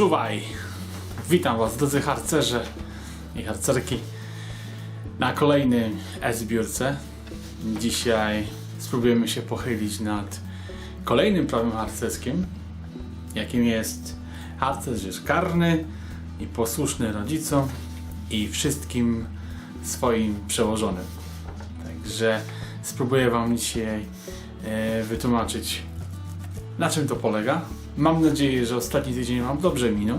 Czuwaj! Witam Was, drodzy harcerze i harcerki, na kolejnej e-zbiórce. Dzisiaj spróbujemy się pochylić nad kolejnym prawem harcerskim, jakim jest harcerz karny i posłuszny rodzicom i wszystkim swoim przełożonym. Także spróbuję Wam dzisiaj e, wytłumaczyć, na czym to polega. Mam nadzieję, że ostatni tydzień Wam dobrze minął,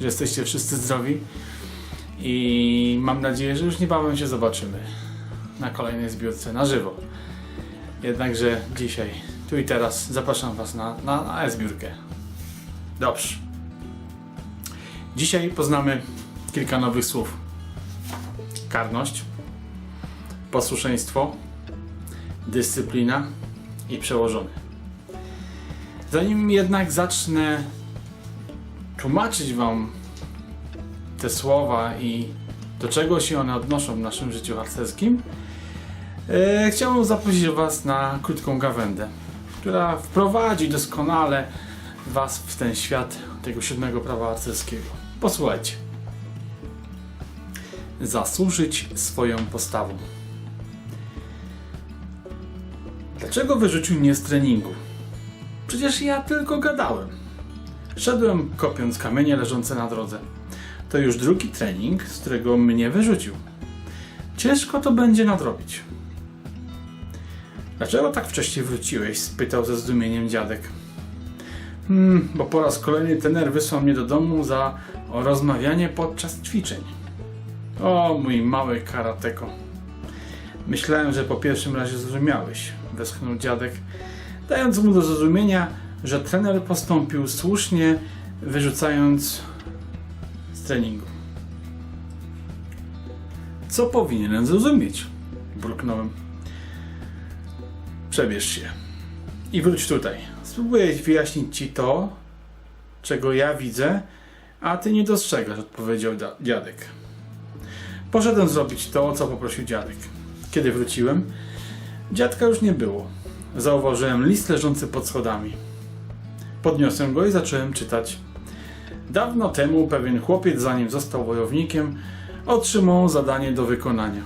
że jesteście wszyscy zdrowi i mam nadzieję, że już niebawem się zobaczymy na kolejnej zbiórce na żywo. Jednakże dzisiaj, tu i teraz zapraszam Was na, na, na e-zbiórkę. Dobrze. Dzisiaj poznamy kilka nowych słów. Karność, posłuszeństwo, dyscyplina i przełożony. Zanim jednak zacznę tłumaczyć Wam te słowa i do czego się one odnoszą w naszym życiu harcerskim, e, chciałbym zaprosić Was na krótką gawędę, która wprowadzi doskonale Was w ten świat tego siódmego prawa harcerskiego. Posłuchajcie. Zasłużyć swoją postawą. Dlaczego wyrzucił mnie z treningu? Przecież ja tylko gadałem. Szedłem kopiąc kamienie leżące na drodze. To już drugi trening, z którego mnie wyrzucił. Ciężko to będzie nadrobić. Dlaczego tak wcześnie wróciłeś? spytał ze zdumieniem dziadek. Hmm, bo po raz kolejny tener wysłał mnie do domu za rozmawianie podczas ćwiczeń. O, mój mały karateko. Myślałem, że po pierwszym razie zrozumiałeś, westchnął dziadek, dając mu do zrozumienia, że trener postąpił słusznie, wyrzucając z treningu. Co powinienem zrozumieć? Bruknąłem. Przebierz się i wróć tutaj. Spróbuję wyjaśnić ci to, czego ja widzę, a ty nie dostrzegasz, odpowiedział dziadek. Poszedłem zrobić to, o co poprosił dziadek. Kiedy wróciłem, dziadka już nie było. Zauważyłem list leżący pod schodami. Podniosłem go i zacząłem czytać. Dawno temu pewien chłopiec, zanim został wojownikiem, otrzymał zadanie do wykonania.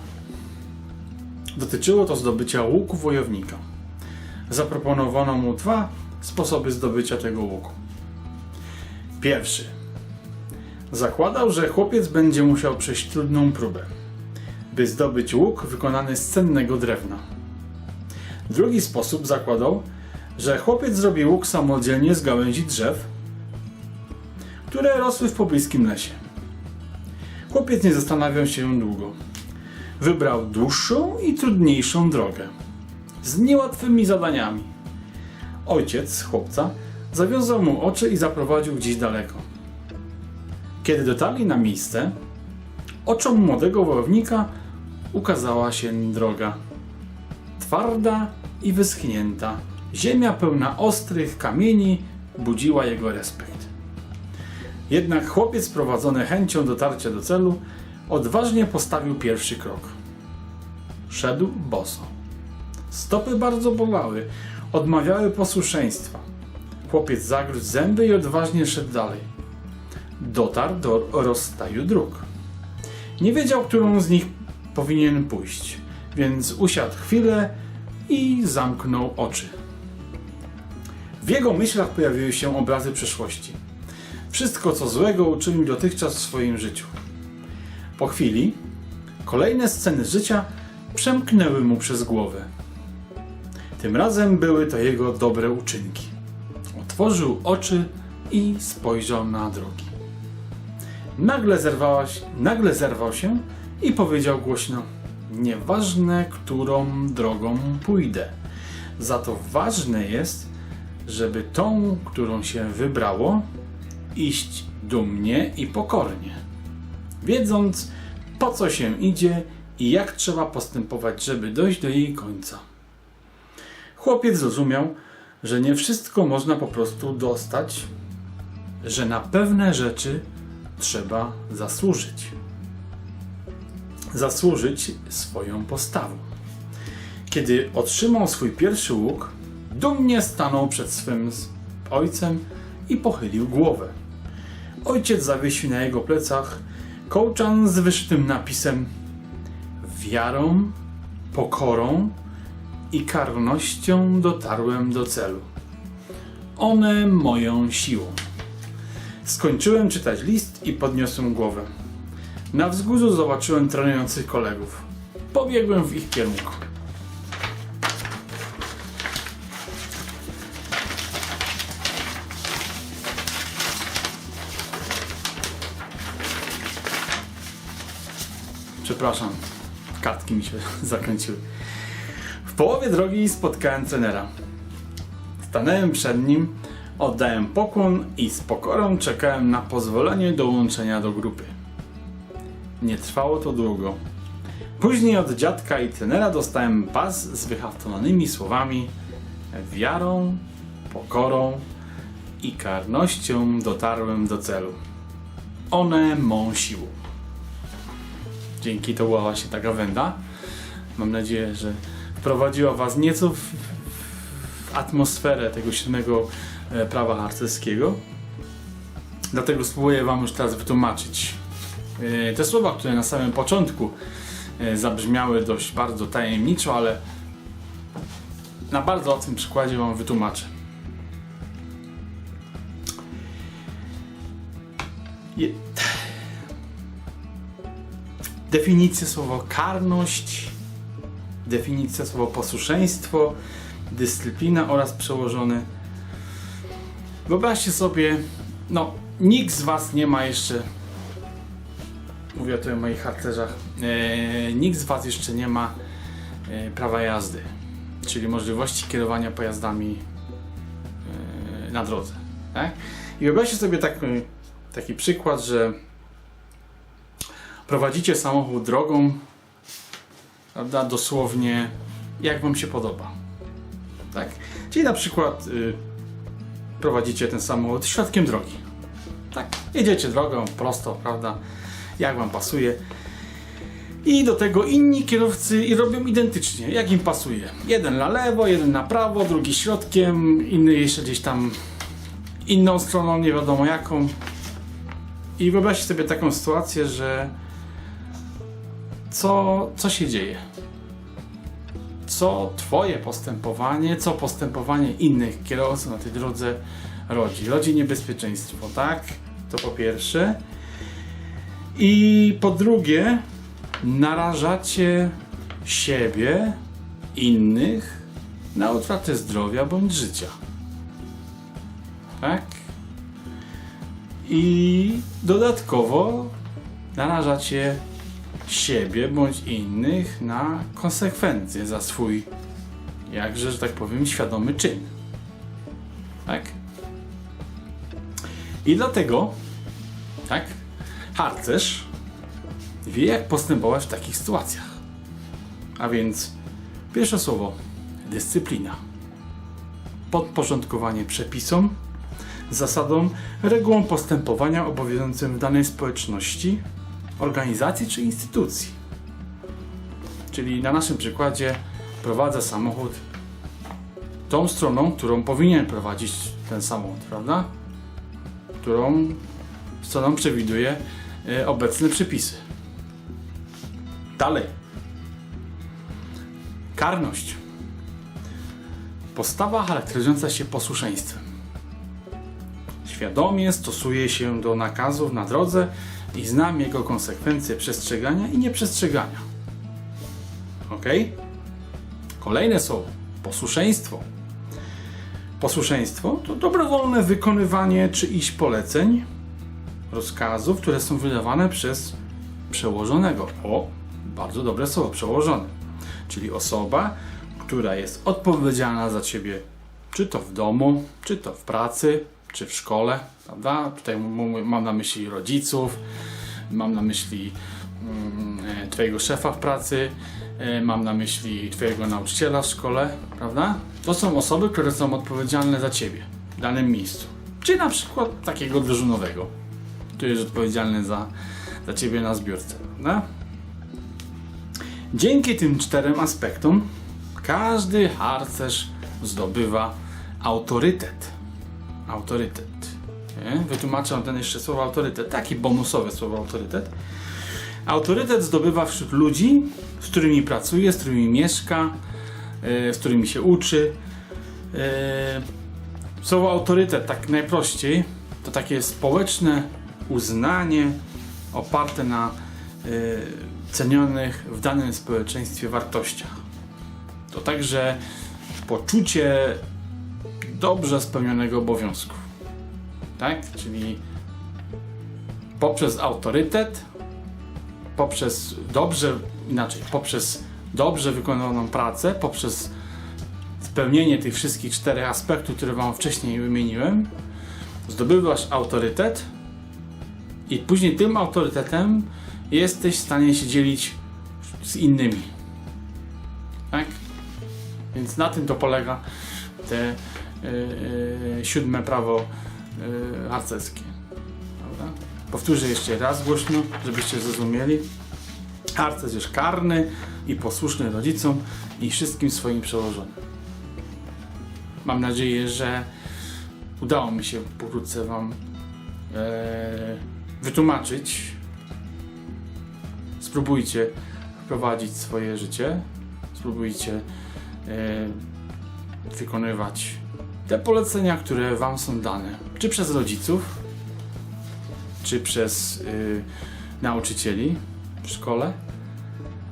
Dotyczyło to zdobycia łuku wojownika. Zaproponowano mu dwa sposoby zdobycia tego łuku. Pierwszy. Zakładał, że chłopiec będzie musiał przejść trudną próbę, by zdobyć łuk wykonany z cennego drewna. Drugi sposób zakładał, że chłopiec zrobi łuk samodzielnie z gałęzi drzew, które rosły w pobliskim lesie. Chłopiec nie zastanawiał się długo. Wybrał dłuższą i trudniejszą drogę, z niełatwymi zadaniami. Ojciec chłopca zawiązał mu oczy i zaprowadził gdzieś daleko. Kiedy dotarli na miejsce, oczom młodego wojownika ukazała się droga. Twarda i wyschnięta, ziemia pełna ostrych kamieni budziła jego respekt. Jednak chłopiec prowadzony chęcią dotarcia do celu odważnie postawił pierwszy krok. Szedł boso. Stopy bardzo bolały, odmawiały posłuszeństwa. Chłopiec zagrózł zęby i odważnie szedł dalej. Dotarł do rozstaju dróg. Nie wiedział, którą z nich powinien pójść, więc usiadł chwilę i zamknął oczy. W jego myślach pojawiły się obrazy przeszłości. Wszystko, co złego uczynił dotychczas w swoim życiu. Po chwili kolejne sceny życia przemknęły mu przez głowę. Tym razem były to jego dobre uczynki. Otworzył oczy i spojrzał na drogi. Nagle, zerwała, się- nagle zerwał się i powiedział głośno: Nieważne, którą drogą pójdę. Za to ważne jest, żeby tą, którą się wybrało, iść dumnie i pokornie, wiedząc po co się idzie i jak trzeba postępować, żeby dojść do jej końca. Chłopiec zrozumiał, że nie wszystko można po prostu dostać, że na pewne rzeczy trzeba zasłużyć. Zasłużyć swoją postawą. Kiedy otrzymał swój pierwszy łuk, dumnie stanął przed swym ojcem i pochylił głowę. ojciec zawiesił na jego plecach kołczan z wyszytym napisem Wiarą, pokorą i karnością dotarłem do celu. One moją siłą. Skończyłem czytać list i podniosłem głowę. Na wzgórzu zobaczyłem trenujących kolegów. Pobiegłem w ich kierunku. Przepraszam, kartki mi się zakręciły. W połowie drogi spotkałem trenera. Stanąłem przed nim, oddałem pokłon i z pokorą czekałem na pozwolenie dołączenia do grupy. Nie trwało to długo. Później od dziadka i trenera dostałem pas z wyhaftowanymi słowami wiarą, pokorą i karnością dotarłem do celu. One mą siłą. Dzięki to była właśnie ta gawenda. Mam nadzieję, że wprowadziła Was nieco w, w atmosferę tego siódmego e, prawa harcerskiego. Dlatego spróbuję Wam już teraz wytłumaczyć te słowa, które na samym początku e, zabrzmiały dość bardzo tajemniczo, ale na bardzo łatwym przykładzie Wam wytłumaczę. Je... Definicje słowa karność, definicja słowa posłuszeństwo, dyscyplina oraz przełożony. Wyobraźcie sobie, no, nikt z Was nie ma jeszcze, mówię o moich harcerzach, e, nikt z Was jeszcze nie ma e, prawa jazdy, czyli możliwości kierowania pojazdami e, na drodze. Tak? I wyobraźcie sobie taki, taki przykład, że prowadzicie samochód drogą, prawda, dosłownie jak Wam się podoba. Tak? Czyli na przykład y, prowadzicie ten samochód środkiem drogi. Tak, jedziecie drogą prosto, prawda, jak Wam pasuje. I do tego inni kierowcy i robią identycznie, jak im pasuje. Jeden na lewo, jeden na prawo, drugi środkiem, inny jeszcze gdzieś tam inną stroną, nie wiadomo jaką. I wyobraźcie sobie taką sytuację, że co, co się dzieje? Co Twoje postępowanie, co postępowanie innych kierowców na tej drodze rodzi? Rodzi niebezpieczeństwo, tak? To po pierwsze. I po drugie, narażacie siebie, innych na utratę zdrowia bądź życia. Tak? I dodatkowo narażacie siebie bądź innych na konsekwencje za swój, jakże, że tak powiem, świadomy czyn. Tak? I dlatego, tak, harcerz wie, jak postępować w takich sytuacjach. A więc pierwsze słowo dyscyplina. Podporządkowanie przepisom, zasadom, regułom postępowania obowiązującym w danej społeczności, organizacji czy instytucji. Czyli na naszym przykładzie prowadzę samochód tą stroną, którą powinien prowadzić ten samochód, prawda? Którą stroną przewiduje obecne przepisy. Dalej. Karność. Postawa charakteryzująca się posłuszeństwem. Świadomie stosuje się do nakazów na drodze i znam jego konsekwencje przestrzegania i nieprzestrzegania. Ok? Kolejne słowo. Posłuszeństwo. Posłuszeństwo to dobrowolne wykonywanie czyichś poleceń, rozkazów, które są wydawane przez przełożonego. O, bardzo dobre słowo, przełożony. Czyli osoba, która jest odpowiedzialna za ciebie, czy to w domu, czy to w pracy, czy w szkole, prawda? Tutaj mam na myśli rodziców, mam na myśli mm, twojego szefa w pracy, e, mam na myśli twojego nauczyciela w szkole, prawda? To są osoby, które są odpowiedzialne za ciebie w danym miejscu. Czy na przykład takiego dyżurnowego, który jest odpowiedzialny za, za ciebie na zbiórce, prawda? Dzięki tym czterem aspektom każdy harcerz zdobywa autorytet. Autorytet. wytłumaczę wam ten jeszcze słowo autorytet, taki bonusowe słowo autorytet. Autorytet zdobywa wśród ludzi, z którymi pracuje, z którymi mieszka, e, z którymi się uczy. E, Słowo autorytet, tak najprościej, to takie społeczne uznanie oparte na e, cenionych w danym społeczeństwie wartościach. To także poczucie dobrze spełnionego obowiązku. Tak? Czyli poprzez autorytet, poprzez dobrze, inaczej, poprzez dobrze wykonaną pracę, poprzez spełnienie tych wszystkich czterech aspektów, które Wam wcześniej wymieniłem, zdobywasz autorytet i później tym autorytetem jesteś w stanie się dzielić z innymi. Tak? Więc na tym to polega te yy, siódme prawo yy, harcerskie. Prawda? Powtórzę jeszcze raz głośno, żebyście zrozumieli. Harcerz jest karny i posłuszny rodzicom i wszystkim swoim przełożonym. Mam nadzieję, że udało mi się pokrótce Wam e, wytłumaczyć. Spróbujcie wprowadzić swoje życie. Spróbujcie e, wykonywać te polecenia, które Wam są dane. Czy przez rodziców, czy przez y, nauczycieli w szkole.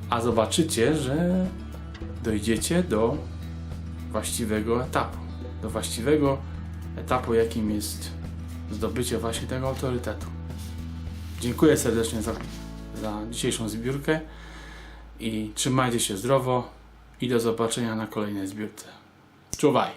A zobaczycie, że dojdziecie do właściwego etapu. Do właściwego etapu, jakim jest zdobycie właśnie tego autorytetu. Dziękuję serdecznie za, za dzisiejszą zbiórkę i trzymajcie się zdrowo i do zobaczenia na kolejnej zbiórce. Czuwaj!